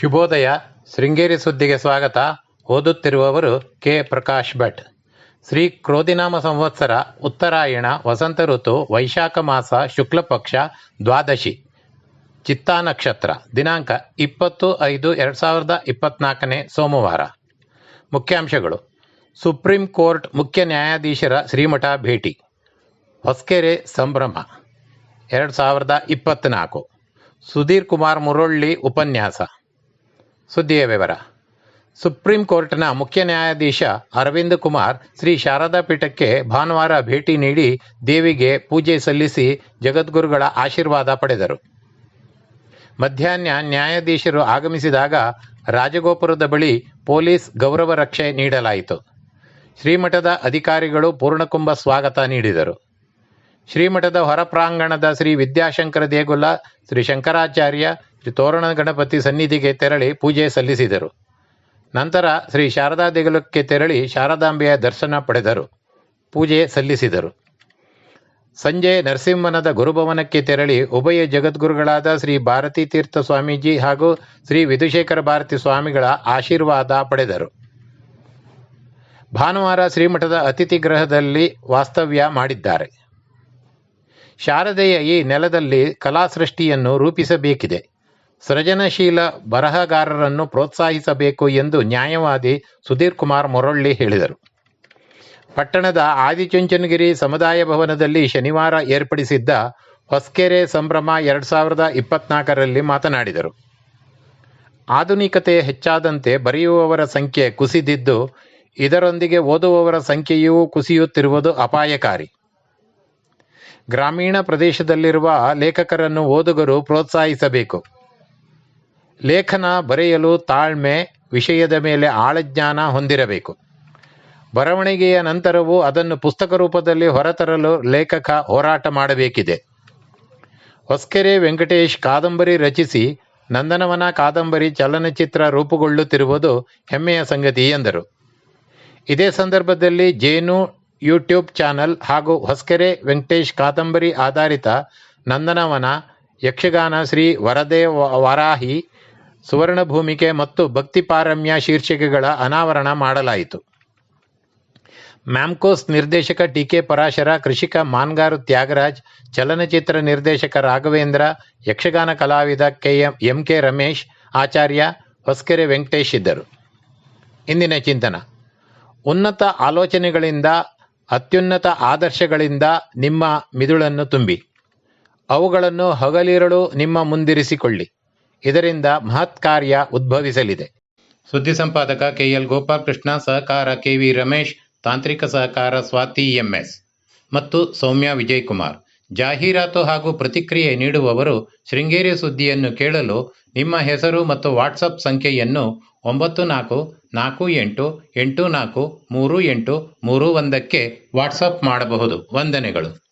ಶುಭೋದಯ. ಶೃಂಗೇರಿ ಸುದ್ದಿಗೆ ಸ್ವಾಗತ. ಓದುತ್ತಿರುವವರು ಕೆ. ಪ್ರಕಾಶ್ ಭಟ್. ಶ್ರೀ ಕ್ರೋಧಿನಾಮ ಸಂವತ್ಸರ, ಉತ್ತರಾಯಣ, ವಸಂತ ಋತು, ವೈಶಾಖ ಮಾಸ ಶುಕ್ಲ ಪಕ್ಷ ದ್ವಾದಶಿ. ಚಿತ್ತಾ ನಕ್ಷತ್ರ. ದಿನಾಂಕ ಇಪ್ಪತ್ತು ಐದು ಎರಡು ಸಾವಿರದ ಇಪ್ಪತ್ನಾಲ್ಕನೇ ಸೋಮವಾರ. ಮುಖ್ಯಾಂಶಗಳು. ಸುಪ್ರೀಂ ಕೋರ್ಟ್ ಮುಖ್ಯ ನ್ಯಾಯಾಧೀಶರ ಶ್ರೀಮಠ ಭೇಟಿ. ಹೊಸ್ಕೆರೆ ಸಂಭ್ರಮ. ಎರಡು ಸಾವಿರದ ಇಪ್ಪತ್ತ್ನಾಲ್ಕು ಸುಧೀರ್ ಕುಮಾರ್ ಮುರೊಳ್ಳಿ ಉಪನ್ಯಾಸ. ಸುದ್ದಿಯ ವಿವರ. ಸುಪ್ರೀಂ ಕೋರ್ಟ್ನ ಮುಖ್ಯ ನ್ಯಾಯಾಧೀಶ ಅರವಿಂದ್ ಕುಮಾರ್ ಶ್ರೀ ಶಾರದಾ ಪೀಠಕ್ಕೆ ಭಾನುವಾರ ಭೇಟಿ ನೀಡಿ ದೇವಿಗೆ ಪೂಜೆ ಸಲ್ಲಿಸಿ ಜಗದ್ಗುರುಗಳ ಆಶೀರ್ವಾದ ಪಡೆದರು. ಮಧ್ಯಾಹ್ನ ನ್ಯಾಯಾಧೀಶರು ಆಗಮಿಸಿದಾಗ ರಾಜಗೋಪುರದ ಬಳಿ ಪೊಲೀಸ್ ಗೌರವ ರಕ್ಷೆ ನೀಡಲಾಯಿತು. ಶ್ರೀಮಠದ ಅಧಿಕಾರಿಗಳು ಪೂರ್ಣಕುಂಭ ಸ್ವಾಗತ ನೀಡಿದರು. ಶ್ರೀಮಠದ ಹೊರ ಪ್ರಾಂಗಣದ ಶ್ರೀ ವಿದ್ಯಾಶಂಕರ ದೇಗುಲ ಶ್ರೀ ಶಂಕರಾಚಾರ್ಯ ಶ್ರೀ ತೋರಣ ಗಣಪತಿ ಸನ್ನಿಧಿಗೆ ತೆರಳಿ ಪೂಜೆ ಸಲ್ಲಿಸಿದರು. ನಂತರ ಶ್ರೀ ಶಾರದಾ ದೇಗುಲಕ್ಕೆ ತೆರಳಿ ಶಾರದಾಂಬೆಯ ದರ್ಶನ ಪಡೆದರು. ಪೂಜೆ ಸಲ್ಲಿಸಿದರು. ಸಂಜೆ ನರಸಿಂಹನದ ಗುರುಭವನಕ್ಕೆ ತೆರಳಿ ಉಭಯ ಜಗದ್ಗುರುಗಳಾದ ಶ್ರೀ ಭಾರತೀ ತೀರ್ಥ ಸ್ವಾಮೀಜಿ ಹಾಗೂ ಶ್ರೀ ವಿಧುಶೇಖರ ಭಾರತಿ ಸ್ವಾಮಿಗಳ ಆಶೀರ್ವಾದ ಪಡೆದರು. ಭಾನುವಾರ ಶ್ರೀಮಠದ ಅತಿಥಿ ಗೃಹದಲ್ಲಿ ವಾಸ್ತವ್ಯ ಮಾಡಿದ್ದಾರೆ. ಶಾರದೆಯ ಈ ನೆಲದಲ್ಲಿ ಕಲಾ ಸೃಷ್ಟಿಯನ್ನು ರೂಪಿಸಬೇಕಿದೆ. ಸೃಜನಶೀಲ ಬರಹಗಾರರನ್ನು ಪ್ರೋತ್ಸಾಹಿಸಬೇಕು ಎಂದು ನ್ಯಾಯವಾದಿ ಸುಧೀರ್ ಕುಮಾರ್ ಮೊರಳ್ಳಿ ಹೇಳಿದರು. ಪಟ್ಟಣದ ಆದಿಚುಂಚನಗಿರಿ ಸಮುದಾಯ ಭವನದಲ್ಲಿ ಶನಿವಾರ ಏರ್ಪಡಿಸಿದ್ದ ಹೊಸ್ಕೆರೆ ಸಂಭ್ರಮ ಎರಡು ಸಾವಿರದ ಇಪ್ಪತ್ನಾಲ್ಕರಲ್ಲಿ ಮಾತನಾಡಿದರು. ಆಧುನಿಕತೆ ಹೆಚ್ಚಾದಂತೆ ಬರೆಯುವವರ ಸಂಖ್ಯೆ ಕುಸಿದಿದ್ದು, ಇದರೊಂದಿಗೆ ಓದುವವರ ಸಂಖ್ಯೆಯೂ ಕುಸಿಯುತ್ತಿರುವುದು ಅಪಾಯಕಾರಿ. ಗ್ರಾಮೀಣ ಪ್ರದೇಶದಲ್ಲಿರುವ ಲೇಖಕರನ್ನು ಓದುಗರು ಪ್ರೋತ್ಸಾಹಿಸಬೇಕು. ಲೇಖನ ಬರೆಯಲು ತಾಳ್ಮೆ ವಿಷಯದ ಮೇಲೆ ಆಳಜ್ಞಾನ ಹೊಂದಿರಬೇಕು. ಬರವಣಿಗೆಯ ನಂತರವೂ ಅದನ್ನು ಪುಸ್ತಕ ರೂಪದಲ್ಲಿ ಹೊರತರಲು ಲೇಖಕ ಹೋರಾಟ ಮಾಡಬೇಕಿದೆ. ಹೊಸ್ಕೆರೆ ವೆಂಕಟೇಶ್ ಕಾದಂಬರಿ ರಚಿಸಿ ನಂದನವನ ಕಾದಂಬರಿ ಚಲನಚಿತ್ರ ರೂಪುಗೊಳ್ಳುತ್ತಿರುವುದು ಹೆಮ್ಮೆಯ ಸಂಗತಿ ಎಂದರು. ಇದೇ ಸಂದರ್ಭದಲ್ಲಿ ಜೇನು ಯೂಟ್ಯೂಬ್ ಚಾನಲ್ ಹಾಗೂ ಹೊಸ್ಕೆರೆ ವೆಂಕಟೇಶ್ ಕಾದಂಬರಿ ಆಧಾರಿತ ನಂದನವನ ಯಕ್ಷಗಾನ ಶ್ರೀ ವರದೇ ವರಾಹಿ ಸುವರ್ಣ ಭೂಮಿಕೆ ಮತ್ತು ಭಕ್ತಿ ಪಾರಮ್ಯ ಶೀರ್ಷಿಕೆಗಳ ಅನಾವರಣ ಮಾಡಲಾಯಿತು. ಮ್ಯಾಮ್ಕೋಸ್ ನಿರ್ದೇಶಕ ಟಿ ಕೆ ಪರಾಶರ, ಕೃಷಿಕ ಮಾನ್ಗಾರು ತ್ಯಾಗರಾಜ್, ಚಲನಚಿತ್ರ ನಿರ್ದೇಶಕ ರಾಘವೇಂದ್ರ, ಯಕ್ಷಗಾನ ಕಲಾವಿದ K M M K Ramesh, Acharya Hoskere Venkatesh ಇದ್ದರು. ಇಂದಿನ ಚಿಂತನ. ಉನ್ನತ ಆಲೋಚನೆಗಳಿಂದ, ಅತ್ಯುನ್ನತ ಆದರ್ಶಗಳಿಂದ ನಿಮ್ಮ ಮಿದುಳನ್ನು ತುಂಬಿ. ಅವುಗಳನ್ನು ಹಗಲಿರಳು ನಿಮ್ಮ ಮುಂದಿರಿಸಿಕೊಳ್ಳಿ. ಇದರಿಂದ ಮಹತ್ ಕಾರ್ಯ ಉದ್ಭವಿಸಲಿದೆ. ಸುದ್ದಿ ಸಂಪಾದಕ ಕೆಎಲ್ ಗೋಪಾಲಕೃಷ್ಣ, ಸಹಕಾರ ಕೆವಿ ರಮೇಶ್, ತಾಂತ್ರಿಕ ಸಹಕಾರ ಸ್ವಾತಿ ಎಂಎಸ್ ಮತ್ತು ಸೌಮ್ಯ ವಿಜಯಕುಮಾರ್. ಜಾಹೀರಾತು ಹಾಗೂ ಪ್ರತಿಕ್ರಿಯೆ ನೀಡುವವರು ಶೃಂಗೇರಿ ಸುದ್ದಿಯನ್ನು ಕೇಳಲು ನಿಮ್ಮ ಹೆಸರು ಮತ್ತು ವಾಟ್ಸಪ್ ಸಂಖ್ಯೆಯನ್ನು ಒಂಬತ್ತು ನಾಲ್ಕು ನಾಲ್ಕು ಎಂಟು ಎಂಟು ನಾಲ್ಕು ಮೂರು ಎಂಟು ಮೂರು ಒಂದಕ್ಕೆ ವಾಟ್ಸಪ್ ಮಾಡಬಹುದು. ವಂದನೆಗಳು.